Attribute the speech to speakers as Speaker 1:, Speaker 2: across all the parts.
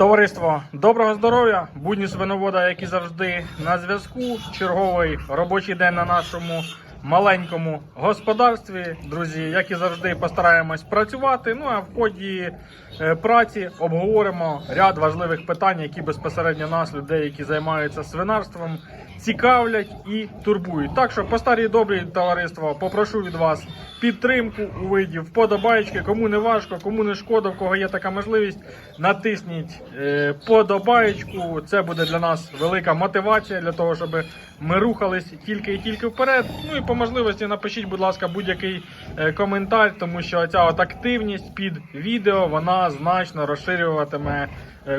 Speaker 1: Товариство, доброго здоров'я! Будні свиновода, як і завжди, на зв'язку. Черговий робочий день на нашому маленькому господарстві. Друзі, як і завжди, постараємось працювати. Ну а в ході е, праці обговоримо ряд важливих питань, які безпосередньо нас, людей, які займаються свинарством, цікавлять і турбують. Так що, по старій добрій товариство, попрошу від вас підтримку у виді вподобайки. Кому не важко, кому не шкода, в кого є така можливість, натисніть е, подобаєчку. Це буде для нас велика мотивація для того, щоб ми рухались тільки і тільки вперед. Ну і по можливості напишіть, будь ласка, будь-який е, коментар, тому що ця от активність під відео вона значно розширюватиме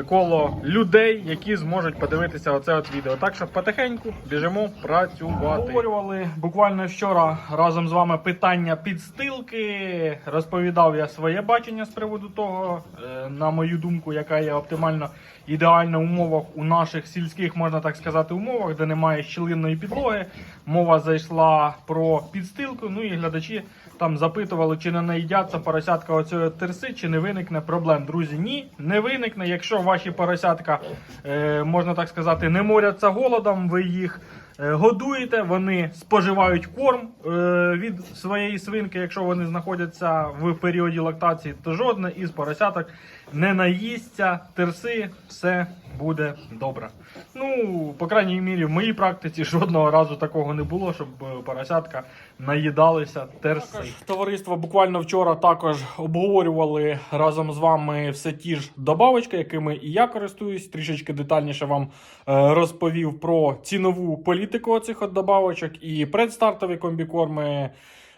Speaker 1: коло людей, які зможуть подивитися оце от відео. Так що потихеньку біжимо працювати. Обговорювали буквально вчора разом з вами питання підстилки. Розповідав я своє бачення з приводу того, е, на мою думку, яка є оптимально ідеальна в умовах у наших сільських, можна так сказати, умовах, де немає щілинної підлоги. Мова зайшла про підстилку. Ну і глядачі там запитували, чи не наїдяться поросятка оцього терси, чи не виникне проблем. Друзі, ні, не виникне. Якщо ваші поросятка, е, можна так сказати, не моряться голодом, ви їх. Е, Годуєте, вони споживають корм е, від своєї свинки. Якщо вони знаходяться в періоді лактації, то жодне із поросяток не наїсться терси, все буде добре. Ну, по крайній мірі, в моїй практиці жодного разу такого не було, щоб е, поросятка наїдалися терси. Товариство буквально вчора також обговорювали разом з вами все ті ж добавочки, якими і я користуюсь. Трішечки детальніше вам розповів про цінову політику оцих от добавочок і предстартові комбікорми.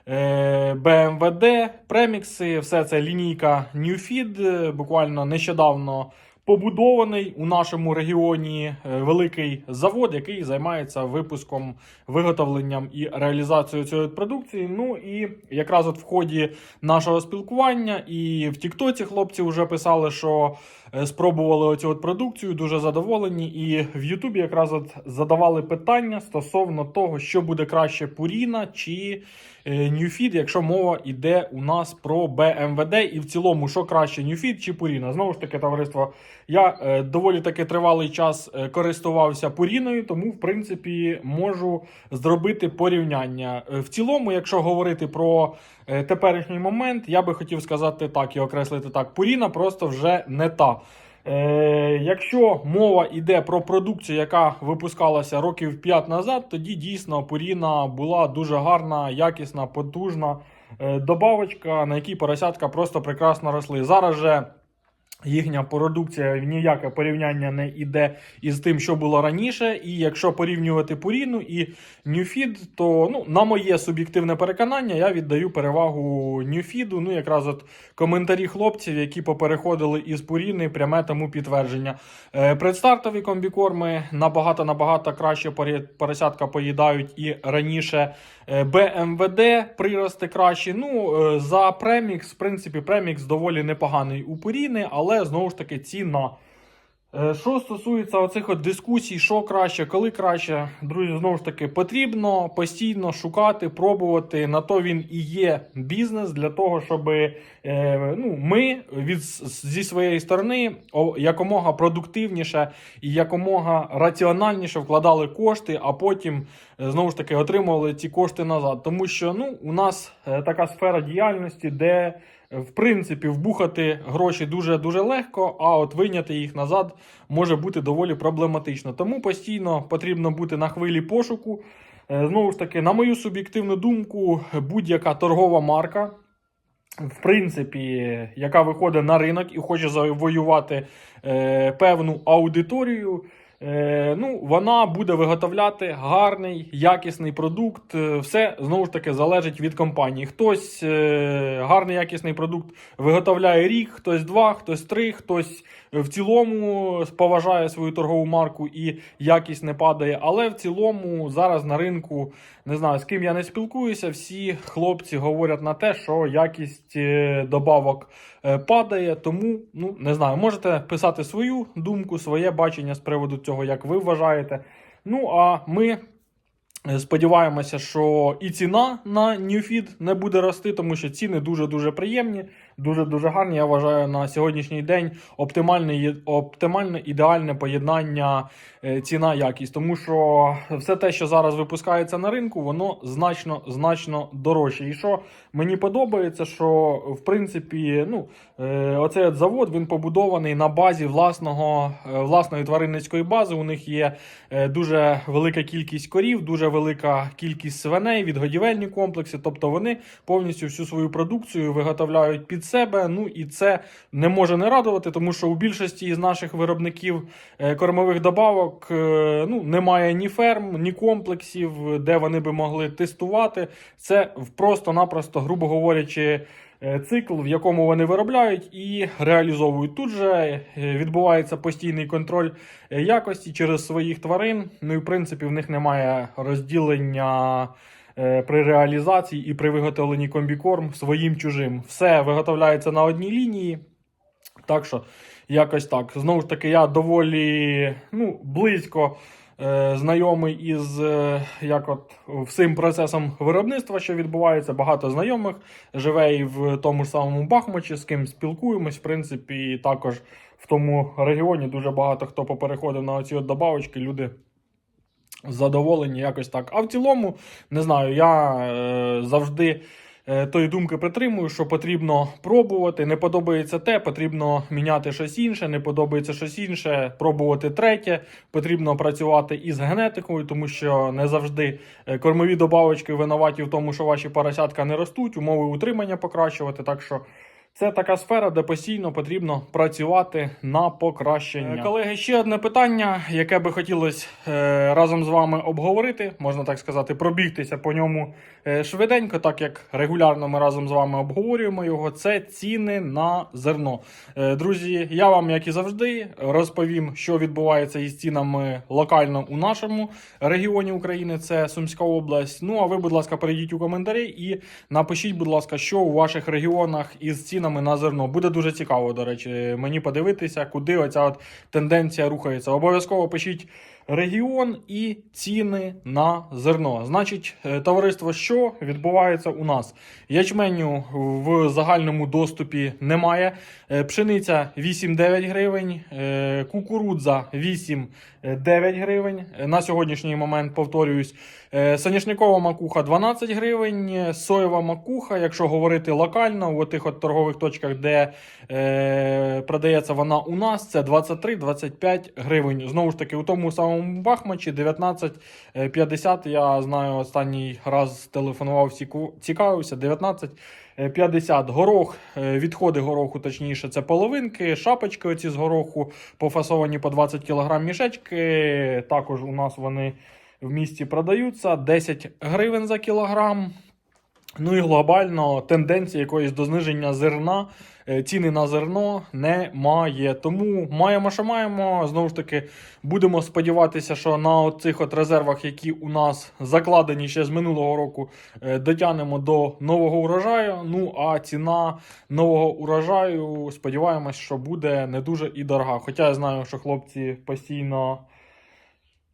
Speaker 1: е, BMWD, премікси, все це лінійка Newfeed, е, буквально нещодавно побудований у нашому регіоні е, великий завод, який займається випуском, виготовленням і реалізацією цієї продукції. Ну і якраз от в ході нашого спілкування і в Тіктоці хлопці вже писали, що е, спробували оцю от продукцію, дуже задоволені. І в Ютубі якраз от задавали питання стосовно того, що буде краще Purina чи е, Newfeed, якщо мова йде у нас про BMWD і в цілому, що краще Newfeed чи Purina. Знову ж таки, товариство, я е, доволі таки тривалий час е, користувався Purina, тому в принципі можу зробити порівняння. Е, В цілому, якщо говорити про теперішній момент, я би хотів сказати так і окреслити так: Purina просто вже не та. Е, якщо мова йде про продукцію, яка випускалася років 5 назад, тоді дійсно Purina була дуже гарна, якісна, потужна е, добавочка, на якій поросятка просто прекрасно росли. Зараз же їхня продукція ніяке порівняння не йде із тим, що було раніше. І якщо порівнювати Purina і Newfeed, то ну, на моє суб'єктивне переконання я віддаю перевагу Newfeed. Ну, якраз от коментарі хлопців, які попереходили із Purina, пряме тому підтвердження. Е, предстартові комбікорми набагато набагато краще поросятка поїдають і раніше. Е, BMWD прирости кращі. Ну, е, за премікс, в принципі, премікс доволі непоганий у Purina, але знову ж таки ціна. Е, Що стосується оцих от дискусій, що краще, коли краще, друзі, знову ж таки, потрібно постійно шукати, пробувати. На то він і є бізнес для того, щоб е, ну, ми від, зі своєї сторони якомога продуктивніше і якомога раціональніше вкладали кошти, а потім е, знову ж таки отримували ці кошти назад. Тому що ну, у нас е, така сфера діяльності, де в принципі, вбухати гроші дуже дуже легко, а от вийняти їх назад може бути доволі проблематично. Тому постійно потрібно бути на хвилі пошуку. Е, Знову ж таки, на мою суб'єктивну думку, будь-яка торгова марка, в принципі, яка виходить на ринок і хоче завоювати е, певну аудиторію. Е, ну, вона буде виготовляти гарний, якісний продукт. Е, Все знову ж таки залежить від компанії. Хтось е, гарний якісний продукт виготовляє рік, хтось два, хтось три, хтось в цілому поважає свою торгову марку і якість не падає. Але в цілому зараз на ринку не знаю з ким я не спілкуюся. Всі хлопці говорять на те, що якість добавок падає. Тому ну не знаю, можете писати свою думку, своє бачення з приводу цього, як ви вважаєте. Ну а ми. е, Сподіваємося, що і ціна на Newfeed не буде рости, тому що ціни дуже дуже приємні. Дуже-дуже гарні. Я вважаю на сьогоднішній день оптимальне, оптимальне ідеальне поєднання е, ціна-якість. Тому що все те, що зараз випускається на ринку, воно значно значно дорожче. І що мені подобається, що в принципі, ну, е, оцей от завод він побудований на базі власного, е, власної тваринницької бази. У них є дуже велика кількість корів, дуже велика кількість свиней, відгодівельні комплекси. Тобто вони повністю всю свою продукцію виготовляють під себе. Ну і це не може не радувати, тому що у більшості з наших виробників е, кормових добавок е, ну, немає ні ферм, ні комплексів, де вони би могли тестувати. Це просто-напросто, грубо говорячи. е, Цикл, в якому вони виробляють і реалізовують. Тут же відбувається постійний контроль якості через своїх тварин. Ну і в принципі в них немає розділення при реалізації і при виготовленні комбікорм своїм чужим. Все виготовляється на одній лінії. Так що, якось так. Знову ж таки, я доволі ну, близько е, знайомий із е, як от, всім процесом виробництва, що відбувається. Багато знайомих живе і в тому ж самому Бахмачі, з ким спілкуємось. В принципі, і також в тому регіоні дуже багато хто попереходив на оці от добавочки. Люди задоволені якось так. А в цілому, не знаю, я е, завжди е, тої думки притримую, що потрібно пробувати. Не подобається те, потрібно міняти щось інше, не подобається щось інше, пробувати третє. Потрібно працювати із генетикою, тому що не завжди е, кормові добавочки винуваті в тому, що ваші поросятка не ростуть, умови утримання покращувати. Так що. Це така сфера, де постійно потрібно працювати на покращення. Е, Колеги, ще одне питання, яке би хотілося е, разом з вами обговорити, можна так сказати, пробігтися по ньому е, швиденько, так як регулярно ми разом з вами обговорюємо його. Це ціни на зерно. Друзі, я вам, як і завжди, розповім, що відбувається із цінами локально у нашому регіоні України. Це Сумська область. Ну а ви, будь ласка, перейдіть у коментарі і напишіть, будь ласка, що у ваших регіонах із цінами на зерно. Буде дуже цікаво, до речі, мені подивитися, куди оця от тенденція рухається. Обов'язково пишіть регіон і ціни на зерно. Значить, е, товариство, що відбувається у нас? Ячменю в загальному доступі немає. Е, Пшениця 8-9 гривень, е, кукурудза 8-9 гривень. На сьогоднішній момент повторююсь. Соняшникова макуха 12 гривень, соєва макуха, якщо говорити локально, в тих от торгових точках, де е, продається вона у нас, це 23-25 гривень. Знову ж таки, у тому самому Бахмачі 19,50. Я знаю, останній раз телефонував, цікавився, 19,50. Горох, е, відходи гороху, точніше, це половинки, шапочки оці з гороху, пофасовані по 20 кг мішечки. Також у нас вони в місті продаються 10 гривень за кілограм. Ну і глобально тенденції якоїсь до зниження зерна, е, ціни на зерно немає. Тому маємо, що маємо. Знову ж таки, будемо сподіватися, що на цих от резервах, які у нас закладені ще з минулого року, е, дотягнемо до нового урожаю. Ну а ціна нового урожаю, сподіваємось, що буде не дуже і дорога. Хоча я знаю, що хлопці постійно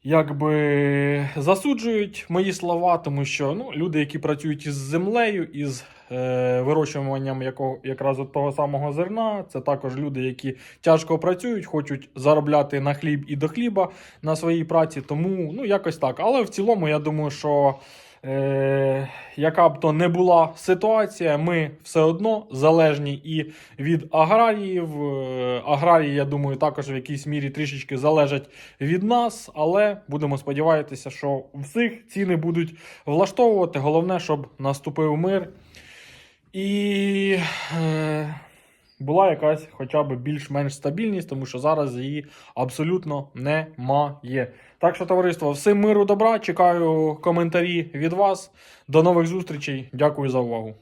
Speaker 1: якби засуджують мої слова, тому що ну, люди, які працюють із землею, із е, вирощуванням якого, якраз от того самого зерна, це також люди, які тяжко працюють, хочуть заробляти на хліб і до хліба на своїй праці. Тому ну, якось так. Але в цілому, я думаю, що. Е, яка б то не була ситуація, ми все одно залежні і від аграріїв. Е, Аграрії, я думаю, також в якійсь мірі трішечки залежать від нас, але будемо сподіватися, що всіх ціни будуть влаштовувати. Головне, щоб наступив мир і е, була якась хоча б більш-менш стабільність, тому що зараз її абсолютно немає. Так що, товариство, всім миру добра. Чекаю коментарі від вас. До нових зустрічей. Дякую за увагу.